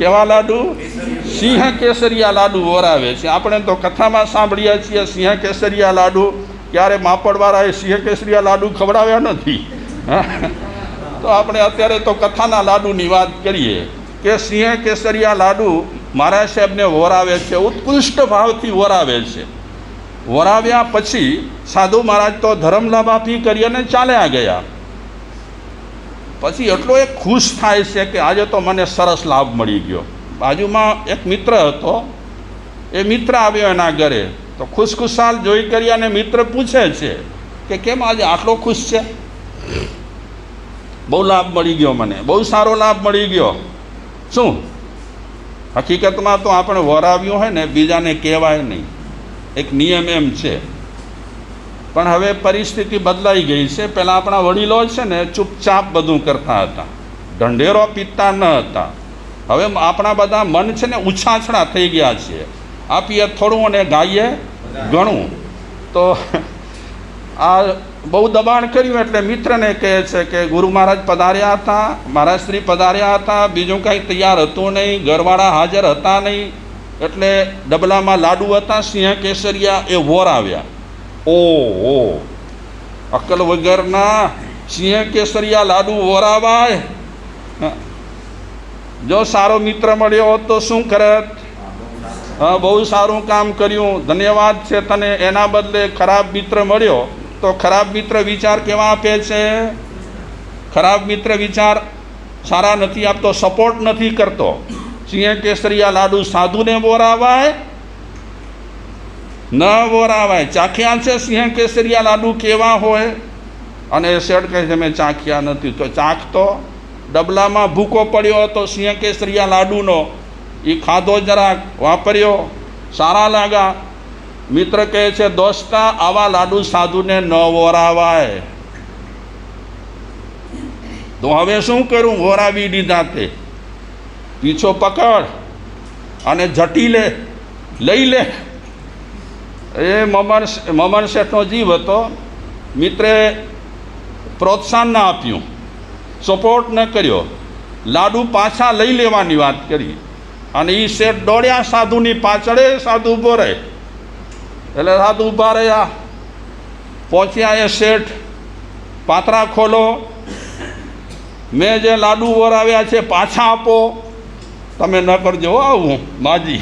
કેવા લાડુ? સિંહ કેસરિયા લાડુ વરાવે છે. આપણે તો કથામાં સાંભળીએ છીએ સિંહ કેસરિયા લાડુ. ક્યારે માપડવાળાએ સિંહ કેસરિયા લાડુ ખવડાવ્યા નથી? તો આપણે અત્યારે તો કથાના લાડુની વાત કરીએ કે સિંહ કેસરિયા લાડુ મહારાજ સાહેબને વરાવે છે, ઉત્કૃષ્ટ ભાવથી વરાવે છે. વરાવ્યા પછી સાધુ મહારાજ તો ધર્મ લાભ આપી કરી અને ચાલ્યા ગયા. પછી એટલો એ ખુશ થાય છે કે આજે તો મને સરસ લાભ મળી ગયો. બાજુમાં એક મિત્ર હતો, એ મિત્ર આવ્યો એના ઘરે. તો ખુશખુશાલ જોઈ કરી અને મિત્ર પૂછે છે કે કેમ આજે આટલો ખુશ છે? બહુ લાભ મળી ગયો મને, બહુ સારો લાભ મળી ગયો. શું? હકીકતમાં તો આપણે વરાવ્યું હોય ને, બીજાને કહેવાય નહીં. એક નિયમ એમ છે. પણ હવે પરિસ્થિતિ બદલાઈ ગઈ છે. પહેલાં આપણા વડીલો છે ને ચૂપચાપ બધું કરતા હતા. ઢંઢેરો પીતા ન હતા. હવે આપણા બધા મન છે ને ઉછાછડા થઈ ગયા છે. આપીએ થોડું અને ગાઈએ ઘણું. તો આ બહુ દબાણ કર્યું એટલે મિત્રને કહે છે કે ગુરુ મહારાજ પધાર્યા હતા, મહારાજ શ્રી પધાર્યા હતા, બીજું કાંઈ તૈયાર હતું નહીં, ઘરવાળા હાજર હતા નહીં. એટલે ડબલામાં લાડુ હતા, સિંહ કેસરિયા એ વોર આવ્યા. ઓ અકલ વગરના સિંહ કેસરિયા લાડુ વોરાવાય. જો સારો મિત્ર મળ્યો હોત તો શું કરત? બહુ સારું કામ કર્યું. ધન્યવાદ છે તને. એના બદલે ખરાબ મિત્ર મળ્યો તો ખરાબ મિત્ર વિચાર કેવા આપે છે? ખરાબ મિત્ર વિચાર સારા નથી આપતો સપોર્ટ નથી કરતો. સિંહ કેસરિયા લાડુ સાધુને બોરાવાય ન વોરાવાય. ચાખ્યા છે સિંહ કેસરિયા લાડુ કેવા હોય? અને એ શેઠ કહે છે, મેં ચાખ્યા નથી. તો ચાખતો, ડબલામાં ભૂકો પડ્યો હતો સિંહ કેસરિયા લાડુનો. એ ખાધો જરાક, વાપર્યો, સારા લાગા મિત્ર કહે છે, દોસ્તા, આવા લાડુ સાધુને ન વોરાવાય. તો હવે શું કરું? વોરાવી દીધા તે. પીછો પકડ અને જટી લે, લઈ લે. એ મમન મમન શેઠનો જીવ હતો. મિત્રે પ્રોત્સાહન ના આપ્યું. સપોર્ટ ન કર્યો. લાડુ પાછા લઈ લેવાની વાત કરી. અને એ શેઠ દોડ્યા સાધુની પાછળ સાધુ ઊભો રહે. એટલે સાધુ ઊભા રહ્યા. પહોંચ્યા એ શેઠ. પાત્રા ખોલો. મેં જે લાડુ વરાવ્યા છે પાછા આપો. તમે ન કરજો આવું, માજી.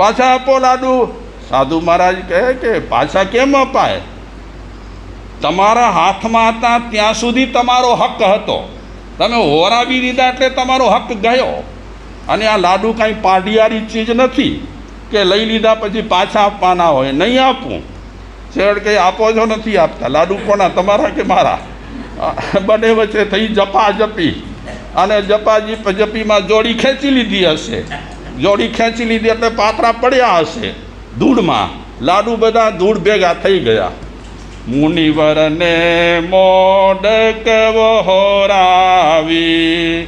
પાછા આપો લાડુ. સાધુ મહારાજ કહે કે, પાછા કેમ અપાય? તમારા હાથમાં હતા ત્યાં સુધી તમારો હક હતો. તમે હોરાવી દીધા એટલે તમારો હક ગયો. અને આ લાડુ કાંઈ પાડિયારી ચીજ નથી કે લઈ લીધા પછી પાછા આપવાના હોય. નહીં આપવું છેડ કંઈ આપો છો નથી આપતા. લાડુ કોના? તમારા કે મારા? બંને વચ્ચે થઈ જપા જપી અને જપા જપીમાં જોડી ખેંચી લીધી હશે. જોડી ખેંચી લીધી એટલે પાત્રા પડ્યા હશે. ધૂળમાં. લાડુ બધા ધૂળ ભેગા થઈ ગયા. મુનિવરને મોડક વહોરાવી.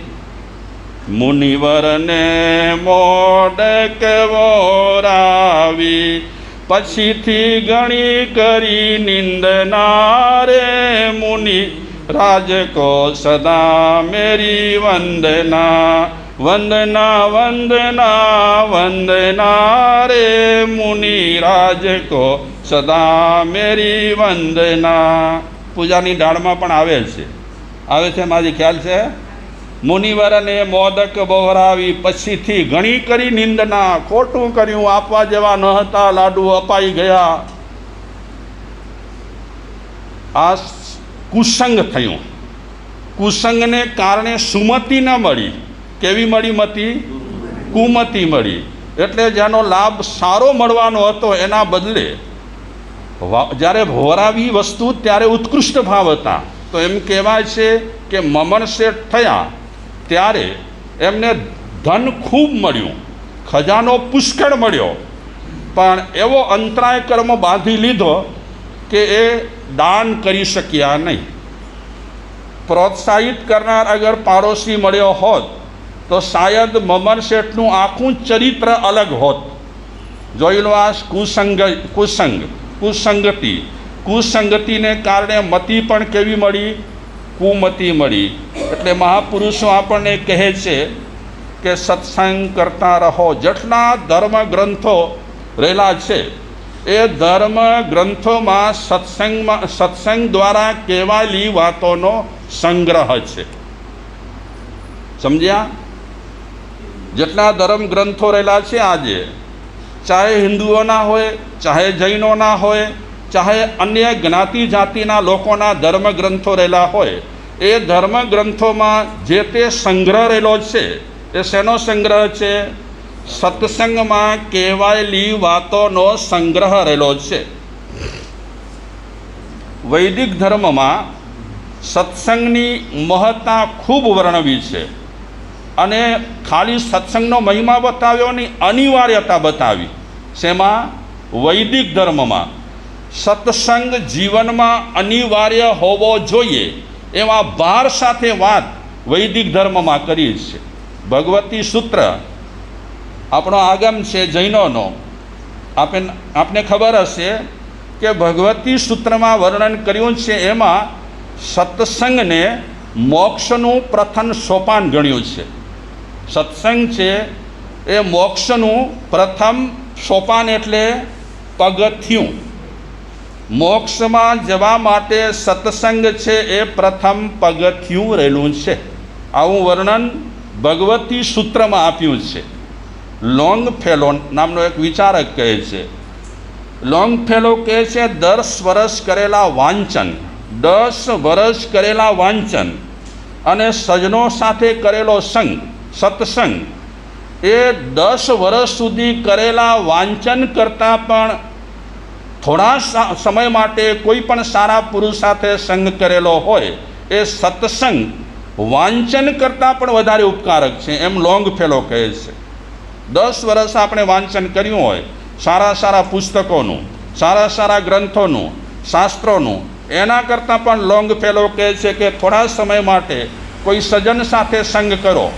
મુનિવરને મોડક વહોરાવી. પછીથી ગણી કરી નિંદના રે મુનિ. રાજકો સદા મેરી વંદના. વંદના વંદના વંદના રે મુનિ રાજકો સદા મેરી વંદના. પૂજાની ઢાળમાં પણ આવે છે. આવે છે મારી ખ્યાલ છે? મુનિવરને મોદક બહોરાવી પછીથી ઘણી કરી નિંદના, ખોટું કર્યું, આપવા જેવા ન હતા, લાડુ અપાઈ ગયા. આ કુસંગ થયું. કુસંગને કારણે સુમતિ ન મળી. કેવી મળી મતી? કુમતી મળી. એટલે જેનો લાભ સારો મળવાનો હતો એના બદલે. જ્યારે ભોરાવી વસ્તુ ત્યારે ઉત્કૃષ્ટ ભાવ હતા. તો એમ કહેવાય છે કે મમણ શેઠ થયા ત્યારે એમને ધન ખૂબ મળ્યું. ખજાનો પુષ્કળ મળ્યો. પણ એવો અંતરાય કર્મ બાંધી લીધો કે એ દાન કરી શક્યા નહીં. પ્રોત્સાહિત કરનાર અગર પાડોશી મળ્યો હોત તો શાયદ મમન શેઠનું આખું ચરિત્ર અલગ હોત. જોઈ લો આ કુસંગ કુસંગ, કુસંગતિ. કુસંગતિને કારણે મતિ પણ કેવી મળી? કુમતી મળી. એટલે મહાપુરુષો આપણને કહે છે કે સત્સંગ કરતા રહો. જેટલા ધર્મ ગ્રંથો રહેલા છે, એ ધર્મ ગ્રંથોમાં સત્સંગમાં, સત્સંગ દ્વારા કહેવાયેલી વાતોનો સંગ્રહ છે. સમજ્યા? જેટલા ધર્મ ગ્રંથો રહેલા છે આજે, ચાહે હિન્દુઓના હોય, ચાહે જૈનોના હોય, ચાહે અન્ય જ્ઞાતિ જાતિના લોકોના ધર્મ ગ્રંથો રહેલા હોય, એ ધર્મ ગ્રંથોમાં જે તે સંગ્રહ રહેલો છે, એ શેનો સંગ્રહ છે? સત્સંગમાં કહેવાયેલી વાતોનો સંગ્રહ રહેલો છે. વૈદિક ધર્મમાં સત્સંગની મહત્તા ખૂબ વર્ણવી છે. અને ખાલી સત્સંગનો મહિમા બતાવ્યો નહીં અનિવાર્યતા બતાવી. શેમાં? વૈદિક ધર્મમાં. સત્સંગ જીવનમાં અનિવાર્ય હોવો જોઈએ એવા ભાર સાથે વાત વૈદિક ધર્મમાં કરી છે. ભગવતી સૂત્ર. આપણો આગમ છે જૈનોનો. આપે આપને ખબર હશે કે ભગવતી સૂત્રમાં વર્ણન કર્યું છે એમાં સત્સંગને મોક્ષનું પ્રથમ સોપાન ગણ્યું છે. સત્સંગ છે એ મોક્ષનું પ્રથમ સોપાન એટલે પગથિયું. મોક્ષમાં જવા માટે સત્સંગ છે એ પ્રથમ પગથિયું રહેલું છે. આવું વર્ણન ભગવતી સૂત્રમાં આપ્યું છે. લોંગ ફેલો નામનો એક વિચારક કહે છે. લોંગ ફેલો કહે છે, દસ વર્ષ કરેલા વાંચન, દસ વર્ષ કરેલા વાંચન અને સજનો સાથે કરેલો સંગ. સત્સંગ. એ દસ વર્ષ સુધી કરેલા વાંચન કરતાં પણ થોડા સમય માટે કોઈ પણ સારા પુરુષ સાથે સંગ કરેલો હોય, એ સત્સંગ વાંચન કરતાં પણ વધારે ઉપકારક છે, એમ લોંગ ફેલો કહે છે. દસ વર્ષ આપણે વાંચન કર્યું હોય, સારા સારા પુસ્તકોનું, સારા સારા ગ્રંથોનું, શાસ્ત્રોનું, એના કરતાં પણ લોંગ ફેલો કહે છે કે થોડા સમય માટે કોઈ સજ્જન સાથે સંગ કરો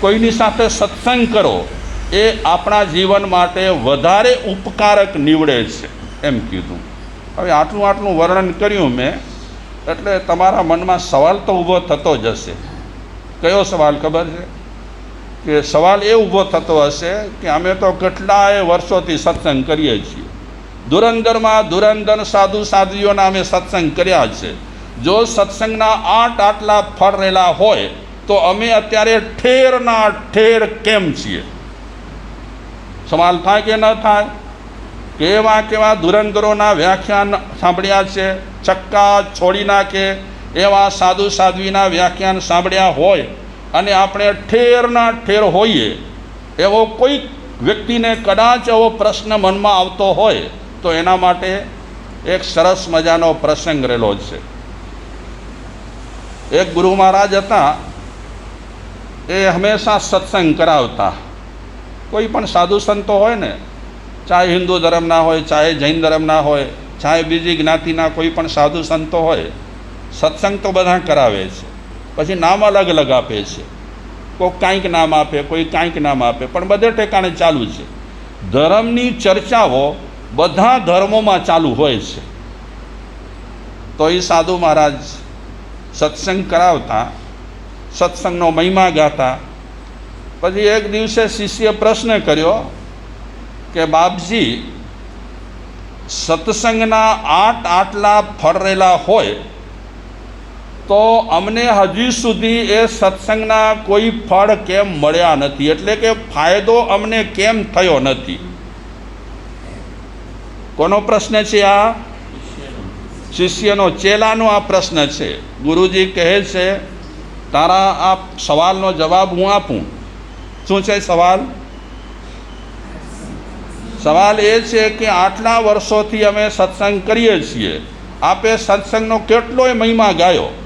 કોઈની સાથે સત્સંગ કરો, એ આપણા જીવન માટે વધારે ઉપકારક નીવડે છે, એમ કીધું. હવે આટલું આટલું વર્ણન કર્યું મેં, એટલે તમારા મનમાં સવાલ તો ઊભો થતો જ હશે. કયો સવાલ ખબર છે? કે સવાલ એ ઊભો થતો હશે કે અમે તો કેટલાય વર્ષોથી સત્સંગ કરીએ છીએ. ધુરંધરમાં ધુરંધર સાધુ સાધુઓના અમે સત્સંગ કર્યા છે. જો સત્સંગના આઠ આટલા ફળ રહેલા હોય તો અમે અત્યારે ઠેરના ઠેર કેમ છીએ? સવાલ થાય કે ન થાય? કેવા કેવા ધુરંધરોના વ્યાખ્યાન સાંભળ્યા છે? ચક્કા છોડી નાખે એવા સાધુ સાધ્વીના વ્યાખ્યાન સાંભળ્યા હોય અને આપણે ઠેરના ઠેર હોઈએ, એવો કોઈ વ્યક્તિને કદાચ એવો પ્રશ્ન મનમાં આવતો હોય, તો એના માટે એક સરસ મજાનો પ્રસંગ રહેલો છે. એક ગુરુ મહારાજ હતા એ હંમેશા સત્સંગ કરાવતા. કોઈ પણ સાધુ સંતો હોય ને, ચાહે હિન્દુ ધર્મના હોય, ચાહે જૈન ધર્મના હોય, ચાહે બીજી જ્ઞાતિના કોઈ પણ સાધુ સંતો હોય, સત્સંગ તો બધા કરાવે છે. પછી નામ અલગ અલગ આપે છે. કોઈ કાંઈક નામ આપે, કોઈ કાંઈક નામ આપે, પણ બધે ઠેકાણે ચાલુ છે. ધર્મની ચર્ચાઓ બધા ધર્મોમાં ચાલુ હોય છે. તો એ સાધુ મહારાજ સત્સંગ કરાવતા સત્સંગનો મહિમા ગાતા. પછી એક દિવસે શિષ્ય પ્રશ્ન કર્યો કે, બાપજી, સત્સંગના આઠ આટલા ફરેલા હોય, તો અમને હજી સુધી એ સત્સંગના કોઈ ફળ કેમ મળ્યા નથી? એટલે કે ફાયદો અમને કેમ થયો નથી? કોનો પ્રશ્ન છે આ? શિષ્યનો. ચેલાનો આ પ્રશ્ન છે. ગુરુજી કહે છે તારા આ સવાલનો જવાબ હું આપું? શું છે સવાલ? સવાલ એ છે કે આટલા વર્ષોથી અમે સત્સંગ કરીએ છીએ. આપે સત્સંગનો કેટલોય મહિમા ગાયો.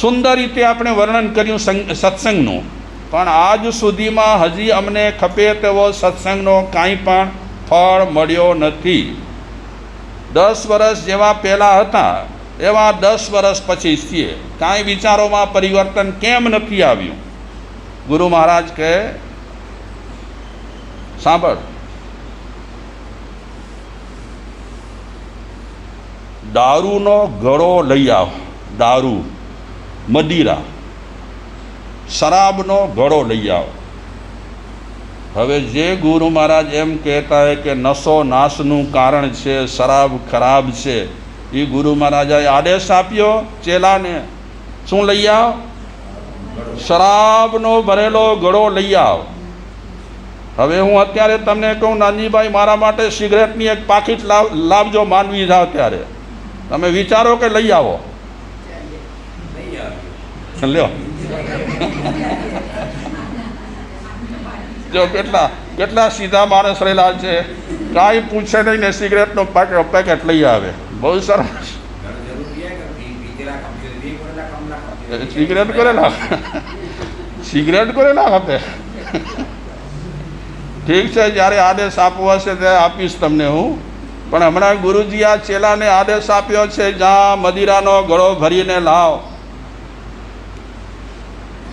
સુંદર રીતે આપણે વર્ણન કર્યું સત્સંગનું. પણ આજ સુધીમાં હજી અમને ખપે તેવો સત્સંગનો કાંઈ પણ ફળ મળ્યો નથી. દસ વર્ષ જેવા પહેલાં હતા. એવા દસ વર્ષ પછી છીએ. કાંઈ વિચારોમાં પરિવર્તન કેમ નથી આવ્યું? ગુરુ મહારાજ કહે, સાંભળ. દારૂનો ગળો લઈ આવ. દારૂ, મદિરા. શરાબનો ઘડો લઈ આવો. હવે જે ગુરુ મહારાજ એમ કહેતા હોય કે નશો નાશનું કારણ છે, શરાબ ખરાબ છે એ ગુરુ મહારાજાએ આદેશ આપ્યો, ચેલાને, શું લઈ આવ? શરાબનો ભરેલો ઘડો લઈ આવ. હવે હું અત્યારે તમને કહું નાનજીભાઈ મારા માટે સિગરેટની એક પાકીટ લાવ, લાવજો માનવી જાવ ત્યારે. તમે વિચારો કે લઈ આવો? લ્યો જો કેટલા કેટલા સીધા માણસ રહેલા છે. કાંઈ પૂછે નહીં ને સિગરેટનો પેકેટ લઈ આવે. બહુ સરસ. સિગરેટ કરેલા સિગરેટ કરેલા આપે? ઠીક છે, જ્યારે આદેશ આપવો હશે ત્યારે આપીશ તમને હું. પણ હમણાં ગુરુજી આ ચેલાને આદેશ આપ્યો છે જ્યાં મદિરાનો ગળો ભરીને લાવ.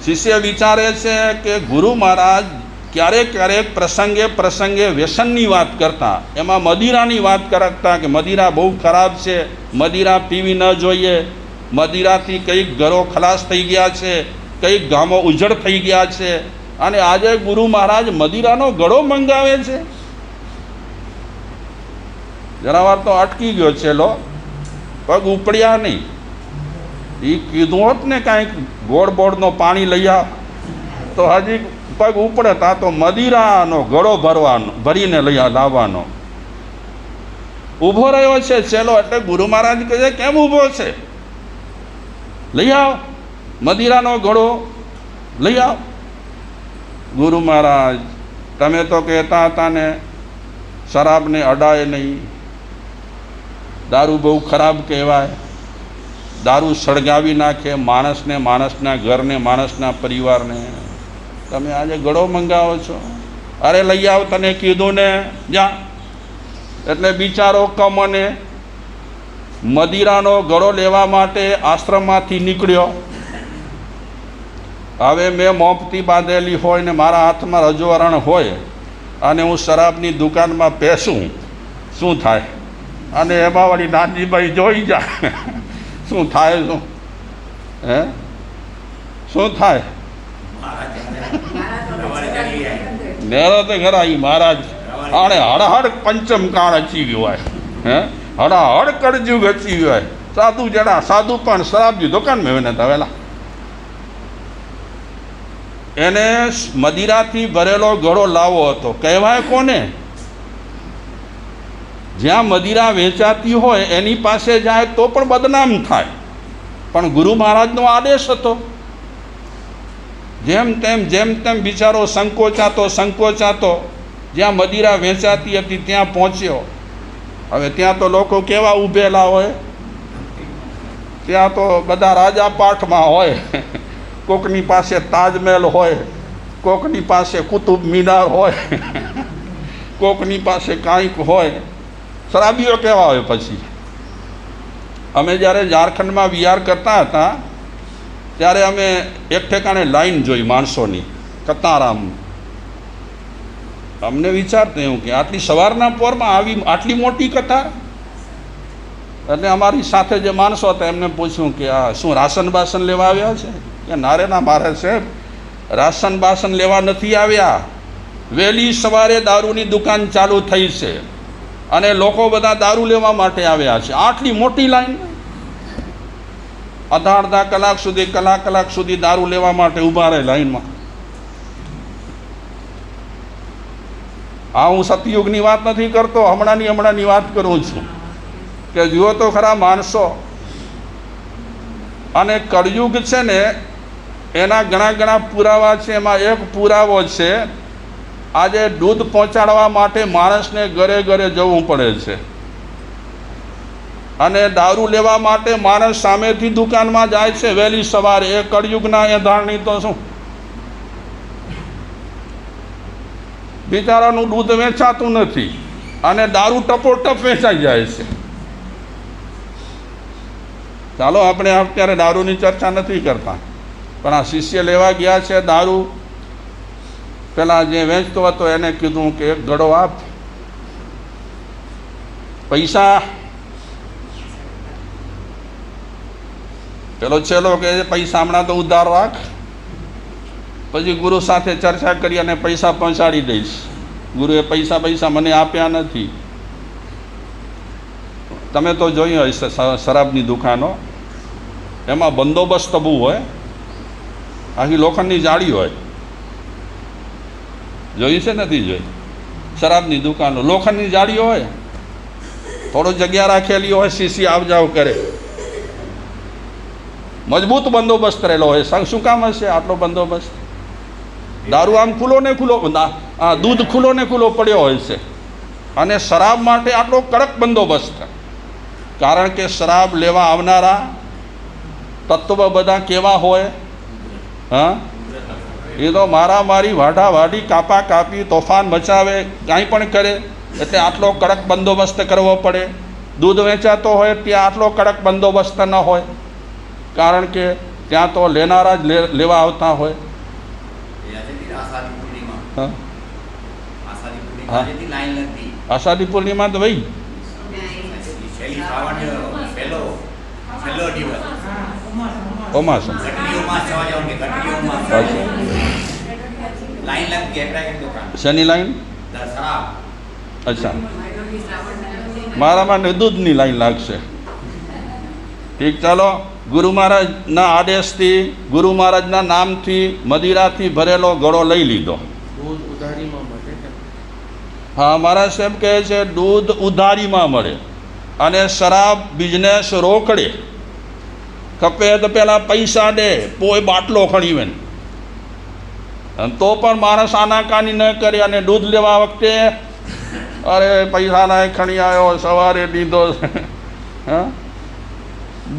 શિષ્ય વિચારે છે કે ગુરુ મહારાજ ક્યારેક ક્યારેક પ્રસંગે પ્રસંગે વ્યસનની વાત કરતા. એમાં મદિરાની વાત કરતા કે મદિરા બહુ ખરાબ છે, મદિરા પીવી ન જોઈએ, મદિરાથી કંઈક ઘરો ખલાસ થઈ ગયા છે, કંઈક ગામો ઉજળ થઈ ગયા છે. અને આજે ગુરુ મહારાજ મદિરાનો ગળો મંગાવે છે. જરા વાર તો અટકી ગયો છે લો પગ ઉપડ્યા નહીં. એ કીધું હોત ને કાંઈક ગોળ બોળનો પાણી લઈ આવ. તો હજી પગ ઉપડે તા તો મદિરાનો ગળો ભરવાનો, ભરીને લઈ લાવવાનો. ઊભો રહ્યો છે ચેલો એટલે ગુરુ મહારાજ કહે છે, કેમ ઊભો છે? લઈ આવ, મદિરાનો ગળો લઈ આવ. ગુરુ મહારાજ, તમે તો કહેતા હતા ને, શરાબને અડાય નહીં. દારૂ બહુ ખરાબ કહેવાય. દારૂ સળગાવી નાખે માણસને, માણસના ઘરને, માણસના પરિવારને. તમે આજે ગળો મંગાવો છો. અરે લઈ આવ, તને કીધું ને, જા. એટલે બિચારો કમને મદિરાનો ગળો લેવા માટે આશ્રમમાંથી નીકળ્યો. હવે મેં મોપતી બાંધેલી હોય ને મારા હાથમાં રજવારણ હોય અને હું શરાબની દુકાનમાં પેસું શું થાય? અને એમાં વળી નાનજીભાઈ જોઈ જાય શું થાય શું? હે? શું થાય? નેરો તો ખરા ઈ મહારાજ. આણે હળહળ પંચમ કાળ અચી ગયો હોય. હે? હડહડ કરજુગ અચી ગયો હોય. સાધુ જડા સાધુ પણ શરાબજી દુકાન મેં તવેલા એને મદિરાથી ભરેલો ઘડો લાવો હતો. કહેવાય કોને? જ્યાં મદિરા વેચાતી હોય એની પાસે જાય તો પણ બદનામ થાય. પણ ગુરુ મહારાજનો આદેશ હતો. જેમ તેમ જેમ તેમ બિચારો સંકોચાતો સંકોચાતો, જ્યાં મદિરા વેચાતી હતી ત્યાં પહોંચ્યો. હવે ત્યાં તો લોકો કેવા ઊભેલા હોય? ત્યાં તો બધા રાજા પાઠમાં હોય. કોકની પાસે તાજમહેલ હોય, કોકની પાસે કુતુબ મિનાર હોય, કોકની પાસે કાંઈક હોય. શરાબીઓ કેવા હોય પછી? અમે જ્યારે ઝારખંડમાં વિહાર કરતા હતા ત્યારે અમે એક ઠેકાણે લાઈન જોઈ માણસોની, કતારામ. અમને વિચાર એવું કે આટલી સવારના પોરમાં આવી, આટલી મોટી કતાર? એટલે અમારી સાથે જે માણસો હતા, એમને પૂછ્યું કે આ શું રાશન બાસન લેવા આવ્યા છે? કે નારે ના મારે સાહેબ રાશન બાસન લેવા નથી આવ્યા. વહેલી સવારે દારૂની દુકાન ચાલુ થઈ છે. અને લોકો બધા દારૂ લેવા માટે આવ્યા છે. આટલી મોટી લાઈન? અડધા અડધા કલાક સુધી, કલાક કલાક સુધી દારૂ લેવા માટે ઊભા રહે લાઈનમાં. હા હું સતયુગની વાત નથી કરતો, હમણાંની હમણાંની વાત કરું છું કે જુઓ તો ખરા માણસો અને કળયુગ છે ને, એના ઘણા ઘણા પુરાવા છે, એમાં એક પુરાવો છે, આજે દૂધ પહોંચાડવા માટે માણસને ઘરે ઘરે જવું પડે છે. અને દારૂ લેવા માટે માણસ સામેથી દુકાનમાં જાય છે, વહેલી સવારે. એ કળયુગના એ ધારણી તો શું? બિચારાનું દૂધ વેચાતું નથી અને દારૂ ટપોટપ વેચાઈ જાય છે. ચાલો, આપણે અત્યારે દારૂની ચર્ચા નથી કરતા. પણ આ શિષ્ય લેવા ગયા છે દારૂ. પેલા જે વેચતો હતો એને કીધું કે એક ગળો આપ પૈસા પેલો ચેલો કે પૈસા હમણાં તો ઉધાર રાખ, પછી ગુરુ સાથે ચર્ચા કરી અને પૈસા પહોંચાડી દઈશ. ગુરુએ પૈસા પૈસા મને આપ્યા નથી. તમે તો જોયું હશે શરાબની દુકાનો. એમાં બંદોબસ્ત બહુ હોય. આખી લોખંડની જાળી હોય. જોયું છે નથી જોઈ શરાબની દુકાનો. લોખંડની જાળીઓ હોય. થોડો જગ્યા રાખેલી હોય સીસી આવ જાવ કરે. મજબૂત બંદોબસ્ત રહેલો હોય. સંઘ શું કામ હશે? આટલો બંદોબસ્ત? દારૂ આમ ખુલ્લો, ને ખુલ્લો દૂધ ખુલ્લો ને ખુલ્લો પડ્યો હોય છે. અને શરાબ માટે આટલો કડક બંદોબસ્ત. કારણ કે શરાબ લેવા આવનારા તત્વ બધા કેવા હોય? હા? એ તો મારા મારી વાઢા વાઢી કાપા કાપી તોફાન મચાવે, કાંઈ પણ કરે, એટલે આટલો કડક બંદોબસ્ત કરવો પડે. દૂધ વેચાતો હોય ત્યાં આટલો કડક બંદોબસ્ત ન હોય. કારણ કે ત્યાં તો લેનારા જ લેવા આવતા હોય. આષાઢી પૂર્ણિમા. તો ભાઈ ઓમાસમ શેની લાઈન? અચ્છા. મારામાં ને દૂધની લાઈન લાગશે. ઠીક ચાલો. ગુરુ મહારાજના આદેશથી ગુરુ મહારાજના નામથી મદિરાથી ભરેલો ગળો લઈ લીધો. હા મારા સાહેબ કહે છે દૂધ ઉધારીમાં મળે અને શરાબ બિઝનેસ રોકડે. ખપે તો પેલા પૈસા દે પોય બાટલો ખણીવે. ને તો પણ માણસ આનાકાની ન કરે અને દૂધ લેવા વખતે અરે પૈસા ના ખણી આવ્યો સવારે દીધો. હા?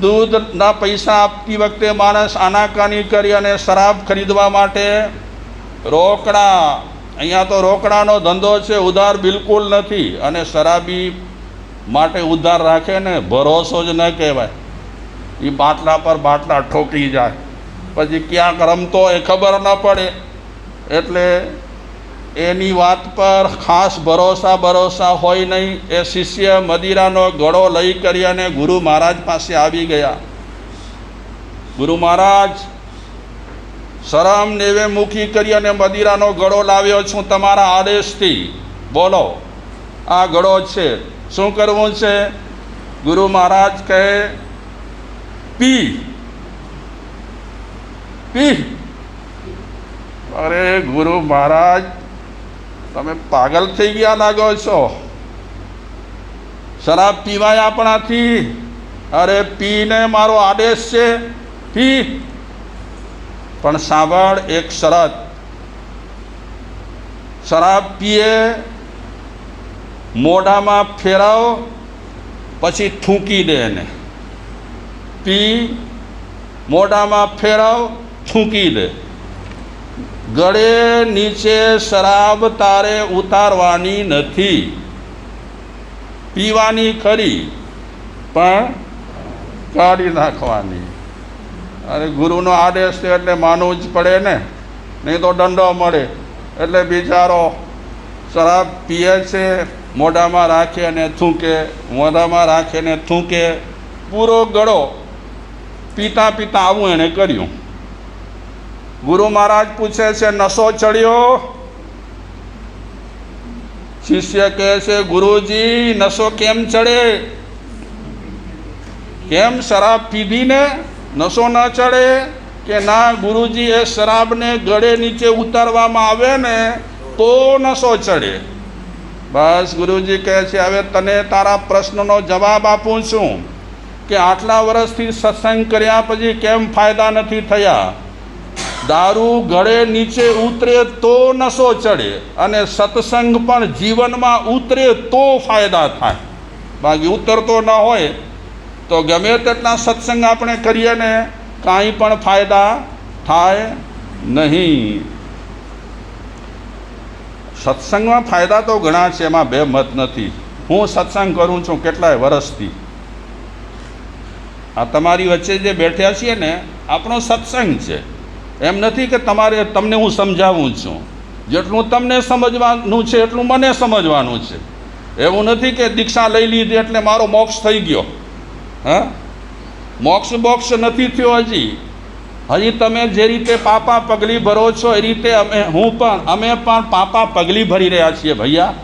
દૂધના પૈસા આપતી વખતે માણસ આનાકાની કરી અને શરાબ ખરીદવા માટે રોકડા, અહીંયા તો રોકડાનો ધંધો છે, ઉધાર બિલકુલ નથી અને શરાબી માટે ઉધાર રાખે ને ભરોસો જ ન કહેવાય. એ બાટલા પર બાટલા ઠોકી જાય. પછી ક્યાંક રમતો એ ખબર ન પડે. એટલે એની વાત પર ખાસ ભરોસા ભરોસા હોય નહીં. એ શિષ્ય મદિરાનો ગળો લઈ કરી અને ગુરુ મહારાજ પાસે આવી ગયા. ગુરુ મહારાજ, શરમ નેવે મુખી કરી અને મદિરાનો ગળો લાવ્યો છું તમારા આદેશથી. બોલો, આ ગળો છે. શું કરવું છે? ગુરુ મહારાજ કહે, પી. પી. અરે ગુરુ મહારાજ તમે પાગલ થઈ ગયા લાગો છો. શરાબ પીવાય આપણાથી. અરે પીને મારો આદેશ છે. પી. પણ સાંભળ એક શરત. શરાબ પીએ, મોઢામાં ફેરાવો, પછી થૂંકી દે એને. પી, મોઢામાં ફેરાવ, થૂંકી દે. ગળે નીચે શરાબ તારે ઉતારવાની નથી. પીવાની ખરી, પણ કાઢી નાખવાની. અરે ગુરુનો આદેશ છે એટલે માનવું જ પડે ને. નહીં તો દંડો મળે. એટલે બિચારો શરાબ પીએ છે, મોઢામાં રાખે અને થૂંકે, મોઢામાં રાખે ને થૂંકે, પૂરો ગળો પીતા પીતા આવું એણે કર્યું. ગુરુ મહારાજ પૂછે છે નશો ચડ્યો? શિષ્ય કહે છે, ગુરુજી નશો કેમ ચડે? કેમ શરાબ પીધીને નશો ન ચડે? કે ના, ગુરુજી, એ શરાબને ગળે નીચે ઉતારવામાં આવે ને તો નશો ચડે. બસ ગુરુજી કહે છે, હવે તને તારા પ્રશ્નનો જવાબ આપું છું કે આટલા વર્ષથી સત્સંગ કર્યા પછી કેમ ફાયદા નથી થયા? દારૂ ગળે નીચે ઉતરે તો નશો ચડે અને સત્સંગ પણ જીવનમાં ઉતરે તો ફાયદા થાય. બાકી ઉતરતો ન હોય તો ગમે તેટલા સત્સંગ આપણે કરીએ ને કાંઈ પણ ફાયદા થાય નહીં. સત્સંગમાં ફાયદા તો ઘણા છે, એમાં બે મત નથી. હું સત્સંગ કરું છું કેટલાય વર્ષથી આ તમારી વચ્ચે જે બેઠ્યા છીએ ને, આપણો સત્સંગ છે. એમ નથી કે તમારે તમને હું સમજાવું છું. જેટલું તમને સમજવાનું છે, એટલું મને સમજવાનું છે. એવું નથી કે દીક્ષા લઈ લીધી એટલે મારો મોક્ષ થઈ ગયો. હા? મોક્ષ બોક્ષ નથી થયો હજી. હજી તમે જે રીતે પાપા પગલી ભરો છો એ રીતે અમે, હું પણ, અમે પણ પાપા પગલી ભરી રહ્યા છીએ ભૈયા.